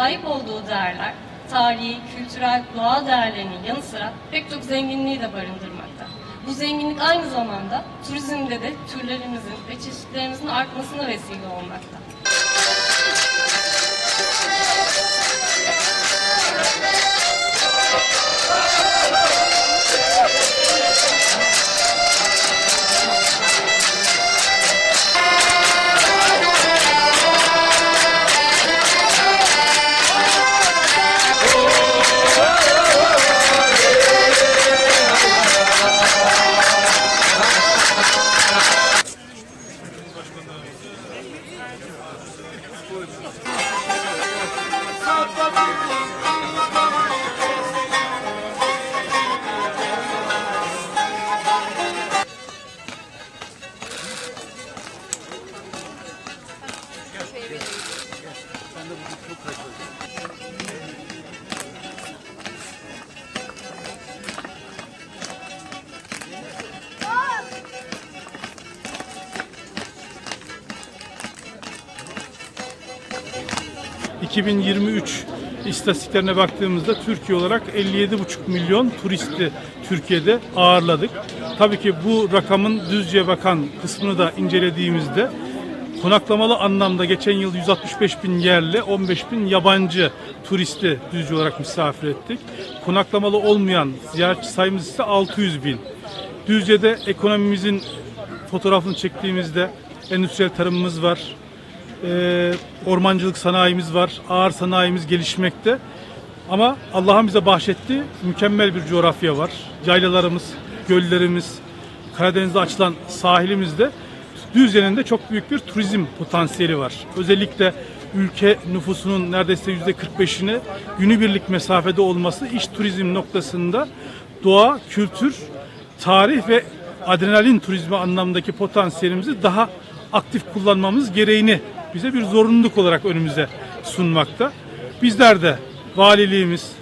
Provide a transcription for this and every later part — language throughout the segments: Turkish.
sahip olduğu değerler, tarihi, kültürel, doğal değerlerinin yanı sıra pek çok zenginliği de barındırmakta. Bu zenginlik aynı zamanda turizmde de türlerimizin ve çeşitlerimizin artmasına vesile olmakta. Absolutely. ...2023 istatistiklerine baktığımızda Türkiye olarak 57,5 milyon turisti Türkiye'de ağırladık. Tabii ki bu rakamın Düzce'ye bakan kısmını da incelediğimizde konaklamalı anlamda geçen yıl 165 bin yerli, 15 bin yabancı turisti Düzce olarak misafir ettik. Konaklamalı olmayan ziyaretçi sayımız ise 600 bin. Düzce'de ekonomimizin fotoğrafını çektiğimizde endüstriyel tarımımız var, e, ormancılık sanayimiz var, ağır sanayimiz gelişmekte. Ama Allah'ın bize bahşettiği mükemmel bir coğrafya var. Yaylalarımız, göllerimiz, Karadeniz'de açılan sahilimizde Düzce'nin çok büyük bir turizm potansiyeli var. Özellikle ülke nüfusunun neredeyse yüzde 45'ini günübirlik mesafede olması iş turizm noktasında doğa, kültür, tarih ve adrenalin turizmi anlamındaki potansiyelimizi daha aktif kullanmamız gereğini bize bir zorunluluk olarak önümüze sunmakta. Bizler de valiliğimiz,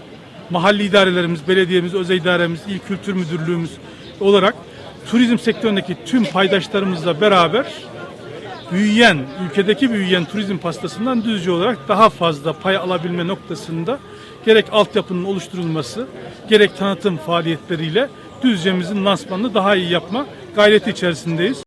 mahalli idarelerimiz, belediyemiz, özel idaremiz, il kültür müdürlüğümüz olarak turizm sektöründeki tüm paydaşlarımızla beraber büyüyen, ülkedeki büyüyen turizm pastasından düzce olarak daha fazla pay alabilme noktasında gerek altyapının oluşturulması, gerek tanıtım faaliyetleriyle Düzce'mizin lansmanını daha iyi yapma gayreti içerisindeyiz.